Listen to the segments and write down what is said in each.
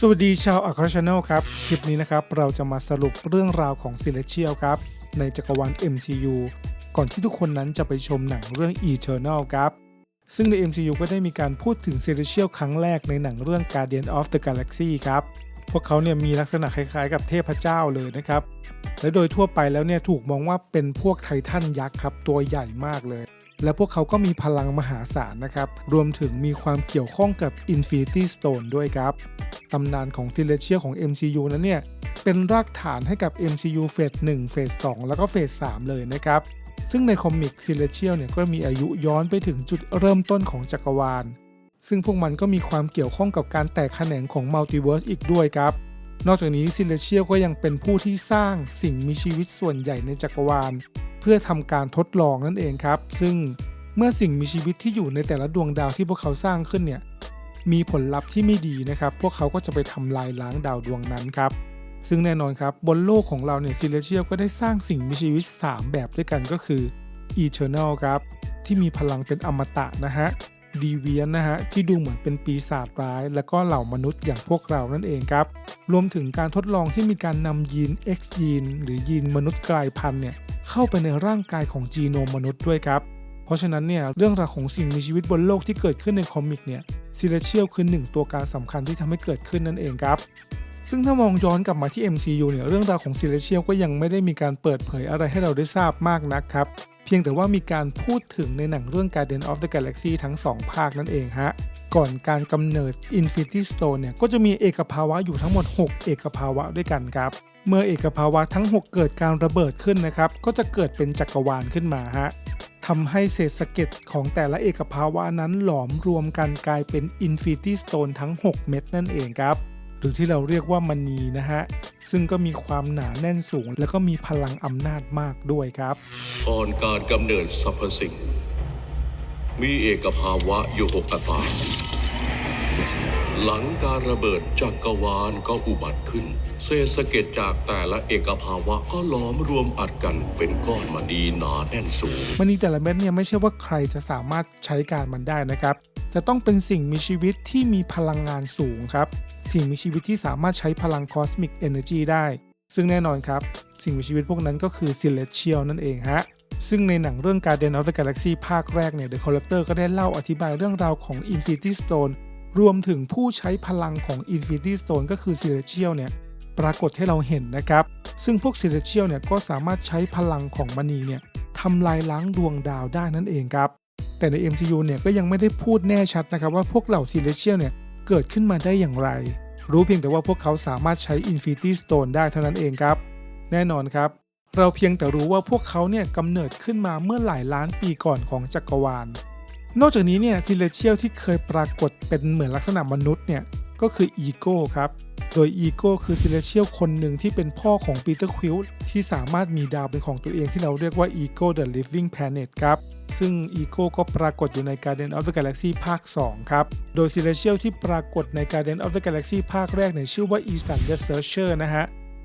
สวัสดีชาวอัครชแนลครับ คลิปนี้นะครับ เราจะมาสรุปเรื่องราวของ c e l e s t i a l ครับ ในจักรวาล MCU ก่อนที่ทุกคนนั้นจะไปชมหนังเรื่อง Eternal ครับ ซึ่งใน MCU ก็ได้มีการพูดถึง c e l e s t i a l ครั้งแรกในหนังเรื่อง Guardian of the Galaxy ครับ พวกเขาเนี่ยมีลักษณะคล้ายๆ กับเทพเจ้าเลยนะครับ และโดยทั่วไปแล้วเนี่ยถูกมองว่าเป็นพวกไททันยักษ์ครับตัวใหญ่มากเลย และพวกเขาก็มีพลังมหาศาลนะครับ รวมถึงมีความเกี่ยวข้องกับ Infinity Stone ด้วยครับ ตำนานของ t ิเลเชียของ MCU นั้นเนี่ย เป็นรากฐานให้กับ MCU เฟส1เฟส2แล้วก็เฟส3เลยนะครับ ซึ่งในคอมิก t ิเลเชียเนี่ยก็มีอายุย้อนไปถึงจุดเริ่มต้นของจักรวาล ซึ่งพวกมันก็มีความเกี่ยวข้องกับการแตกแขนงของมัลติเวิร์สอีกด้วยครับนอกจากนี้ซิเลเชียก็ยังเป็นผู้ที่สร้างสิ่งมีชีวิตส่วนใหญ่ในจักรวาล พื่อทำการทดลองนั่นเองครับ ซึ่งเมื่อสิ่งมีชีวิตที่อยู่ในแต่ละดวงดาวที่พวกเขาสร้างขึ้นเนี่ยมีผลลัพธ์ที่ไม่ดีนะครับ พวกเขาก็จะไปทำลายล้างดาวดวงนั้นครับ ซึ่งแน่นอนครับบนโลกของเราเนี่ยซิเลเชียก็ได้สร้างสิ่งมีชีวิต 3 แบบด้วยกันก็คือ Eternal ครับ ที่มีพลังเป็นอมตะนะฮะดีเวียนนะฮะที่ดูเหมือนเป็นปีศาจร้าย และก็เหล่ามนุษย์อย่างพวกเรานั่นเองครับ รวมถึงการทดลองที่มีการนำยีน X ยีนหรือยีนมนุษย์กลายพันธุ์เนี่ย เข้าไปในร่างกายของจีโนมมนุษย์ด้วยครับ เพราะฉะนั้นเนี่ยเรื่องราวของสิ่งมีชีวิตบนโลกที่เกิดขึ้นในคอมิกเนี่ยซิเลเชียลคือหนึ่งตัวการสำคัญที่ทำให้เกิดขึ้นนั่นเองครับซึ่งถ้ามองย้อนกลับมาที่ MCU เนี่ยเรื่องราวของซิเลเชียลก็ยังไม่ได้มีการเปิดเผยอะไรให้เราได้ทราบมากนักครับ เพียงแต่ว่ามีการพูดถึงในหนังเรื่อง Guardian of the Galaxy ทั้ง 2 ภาคนั่นเองฮะ ก่อนการกำเนิด Infinity Stone เนี่ยก็จะมีเอกภาวะอยู่ทั้งหมด 6 เอกภาวะด้วยกันครับ เมื่อเอกภาวะทั้ง 6 เกิดการระเบิดขึ้นนะครับ ก็จะเกิดเป็นจักรวาลขึ้นมาฮะทำให้เศษสะเก็ดของแต่ละเอกภาวะนั้นหลอมรวมกันกลายเป็น Infinity Stone ทั้ง 6 เม็ดนั่นเองครับหรือที่เราเรียกว่ามณีนะฮะ ซึ่งก็มีความหนาแน่นสูง และก็มีพลังอำนาจมากด้วยครับก่อนการกำเนิดสรรพสิ่ง มีเอกภาวะอยู่หกตาหลังการระเบิดจักรวาลก็อุบัติขึ้น เศษสะเก็ดจากแต่ละเอกภาวะก็ล้อมรวมอัดกันเป็นก้อนมณีหนาแน่นสูงมณีแต่ละเม็ดเนี่ยไม่ใช่ว่าใครจะสามารถใช้การมันได้นะครับ จะต้องเป็นสิ่งมีชีวิตที่มีพลังงานสูงครับ สิ่งมีชีวิตที่สามารถใช้พลังคอสมิกเอเนอร์จีได้ ซึ่งแน่นอนครับ สิ่งมีชีวิตพวกนั้นก็คือ Celestial นั่นเองฮะซึ่งในหนังเรื่อง Guardian of the Galaxy ภาคแรกเนี่ย The Collector ก็ได้เล่าอธิบายเรื่องราวของ Infinity Stone รวมถึงผู้ใช้พลังของ Infinity Stone ก็คือ Celestial เนี่ย ปรากฏให้เราเห็นนะครับ ซึ่งพวก Celestial เนี่ยก็สามารถใช้พลังของมณีเนี่ยทำลายล้างดวงดาวได้นั่นเองครับ แต่ใน MCU เนี่ยก็ยังไม่ได้พูดแน่ชัดนะครับว่าพวกเหล่า Celestial เนี่ยเกิดขึ้นมาได้อย่างไร รู้เพียงแต่ว่าพวกเขาสามารถใช้ Infinity Stone ได้เท่านั้นเองครับ แน่นอนครับ เราเพียงแต่รู้ว่าพวกเขาเนี่ยกำเนิดขึ้นมาเมื่อหลายล้านปีก่อนของจักรวาล นอกจากนี้เนี่ยซิเลเชียลที่เคยปรากฏเป็นเหมือนลักษณะมนุษย์เนี่ยก็คืออีโก้ครับ โดยอีโก้คือซิเลเชียลคนหนึ่งที่เป็นพ่อของปีเตอร์ควิลที่สามารถมีดาวเป็นของตัวเองที่เราเรียกว่าอีโก้ The Living Planet ครับซึ่งอีโก้ก็ปรากฏอยู่ใน Guardian of the Galaxy ภาค 2 ครับ โดยซิเลเชียลที่ปรากฏใน Guardian of the Galaxy ภาคแรกเนี่ยชื่อว่าอีสัน The Searcher นะฮะ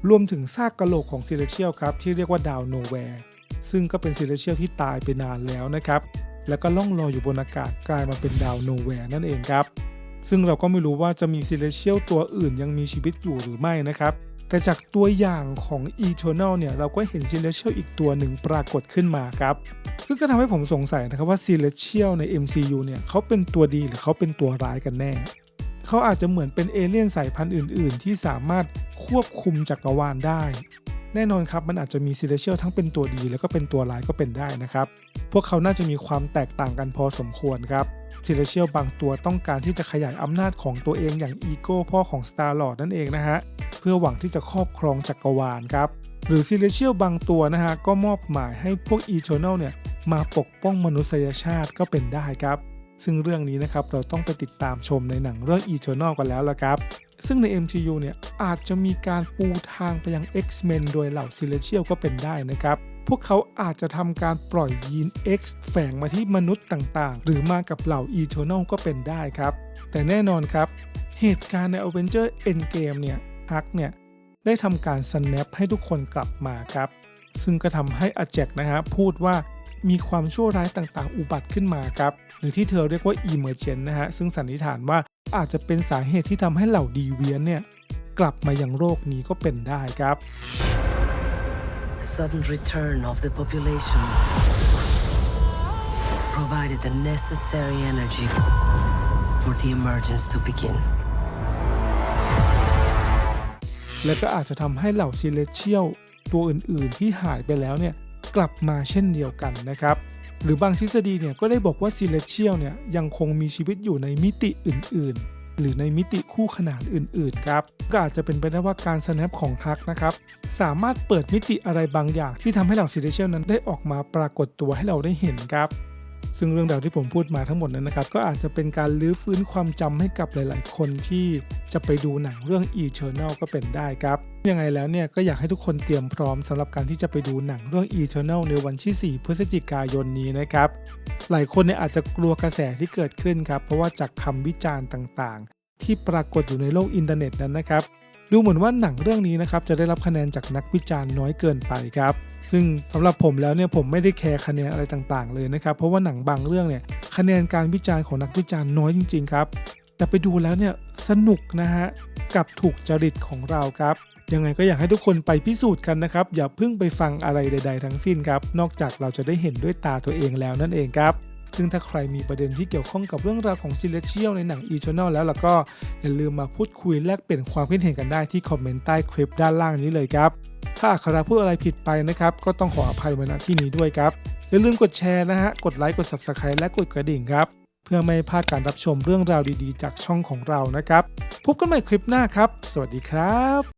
รวมถึงซากกะโหลกของซิเลเชียลครับ ที่เรียกว่าดาวโนแวร์ซึ่งก็เป็นซิเลเชียลที่ตายไปนานแล้วนะครับ แล้วก็ล่องลอยอยู่บนอากาศกลายมาเป็นดาวโนแวร์นั่นเองครับ ซึ่งเราก็ไม่รู้ว่าจะมีซิเลเชียลตัวอื่นยังมีชีวิตอยู่หรือไม่นะครับ แต่จากตัวอย่างของ Eternal เนี่ยเราก็เห็นซิเลเชียลอีกตัวหนึ่งปรากฏขึ้นมาครับ ซึ่งก็ทำให้ผมสงสัยนะครับว่าซิเลเชียลใน MCU เนี่ยเขาเป็นตัวดีหรือเขาเป็นตัวร้ายกันแน่เขาอาจจะเหมือนเป็นเอเลี่ยนสายพันธุ์อื่น ๆ ที่สามารถควบคุมจักรวาลได้ แน่นอนครับมันอาจจะมีซิเลเชียลทั้งเป็นตัวดี แล้วก็เป็นตัวร้ายก็เป็นได้นะครับ พวกเขาน่าจะมีความแตกต่างกันพอสมควรครับ ซิเลเชียลบางตัวต้องการที่จะขยายอำนาจของตัวเองอย่างอีโก้พ่อของ Star Lord นั่นเองนะฮะ เพื่อหวังที่จะครอบครองจักรวาลครับ หรือซิเลเชียลบางตัวนะฮะ ก็มอบหมายให้พวก Eternal เนี่ยมาปกป้องมนุษยชาติก็เป็นได้ครับ ซึ่งเรื่องนี้นะครับเราต้องไปติดตามชมในหนังเรื่อง Eternal กันแล้วละครับ ซึ่งใน MCU เนี่ยอาจจะมีการปูทางไปยัง X-Men โดยเหล่า Celestial ก็เป็นได้นะครับ วกเขาอาจจะทำการปล่อยยีน X แฝงมาที่มนุษย์ต่างๆ หรือมากับเหล่า Eternal ก็เป็นได้ครับ แต่แน่นอนครับ เหตุการณ์ใน Avenger Endgame เนี่ยฮักเนี่ยได้ทำการ snap ให้ทุกคนกลับมาครับ ซึ่งก็ทำให้อาแจกนะฮะพูดว่ามีความชั่วร้ายต่างๆ อุบัติขึ้นมาครับ หรือที่เธอเรียกว่า emergent นะฮะ ซึ่งสันนิษฐานว่าอาจจะเป็นสาเหตุที่ทำให้เหล่าดีเวียนเนี่ยกลับมายังโลกนี้ก็เป็นได้ครับ sudden return of the population provided the necessary energy for the emergence to begin. และก็อาจจะทำให้เหล่าซิเลเชียลตัวอื่นๆที่หายไปแล้วเนี่ยกลับมาเช่นเดียวกันนะครับ หรือบางทฤษฎีเนี่ยก็ได้บอกว่าซิเลเชียลเนี่ยยังคงมีชีวิตอยู่ในมิติอื่นๆ หรือในมิติคู่ขนานอื่นๆครับก็อาจจะเป็นไปได้ว่าการ snap ของฮักนะครับสามารถเปิดมิติอะไรบางอย่างที่ทำให้เหล่าซีเรเชียลนั้นได้ออกมาปรากฏตัวให้เราได้เห็นครับ ซึ่งเรื่องราวที่ผมพูดมาทั้งหมดนั้นนะครับ ก็อาจจะเป็นการลื้อฟื้นความจำให้กับหลาย ๆ คนที่จะไปดูหนังเรื่อง Eternal ก็เป็นได้ครับ ยังไงแล้วเนี่ยก็อยากให้ทุกคนเตรียมพร้อมสำหรับการที่จะไปดูหนังเรื่อง Eternal ในวันที่ 4 พฤศจิกายนนี้นะครับ หลายคนเนี่ยอาจจะกลัวกระแสที่เกิดขึ้นครับ เพราะว่าจากคำวิจารณ์ต่าง ๆ ที่ปรากฏอยู่ในโลกอินเทอร์เน็ตนั้นนะครับ ดูเหมือนว่าหนังเรื่องนี้นะครับจะได้รับคะแนนจากนักวิจารณ์น้อยเกินไปครับซึ่งสำหรับผมแล้วเนี่ยผมไม่ได้แคร์คะแนนอะไรต่างๆ เลยนะครับเพราะว่าหนังบางเรื่องเนี่ยคะแนนการวิจารณ์ของนักวิจารณ์น้อยจริงๆครับแต่ไปดูแล้วเนี่ยสนุกนะฮะกับถูกจริตของเราครับยังไงก็อยากให้ทุกคนไปพิสูจน์กันนะครับ อย่าเพิ่งไปฟังอะไรใด ๆ ทั้งสิ้นครับ นอกจากเราจะได้เห็นด้วยตาตัวเองแล้วนั่นเองครับ ซึ่งถ้าใครมีประเด็นที่เกี่ยวข้องกับเรื่องราวของซิเลเชียลในหนัง e t e r n a l แล้วล่ะก็อย่าลืมมาพูดคุยแลกเปลี่ยนความคิดเห็นกันได้ที่คอมเมนต์ใต้คลิปด้านล่างนี้เลยครับ ถ้าอัคราพูดอะไรผิดไปนะครับก็ต้องขออภัยมาณที่นี้ด้วยครับอย่าลืมกดแชร์นะฮะกดไลค์กด Subscribe และกดกระดิ่งครับเพื่อไม่พลาดการรับชมเรื่องราวดีๆ จากช่องของเรานะครับ พบกันใหม่คลิปหน้าครับ สวัสดีครับ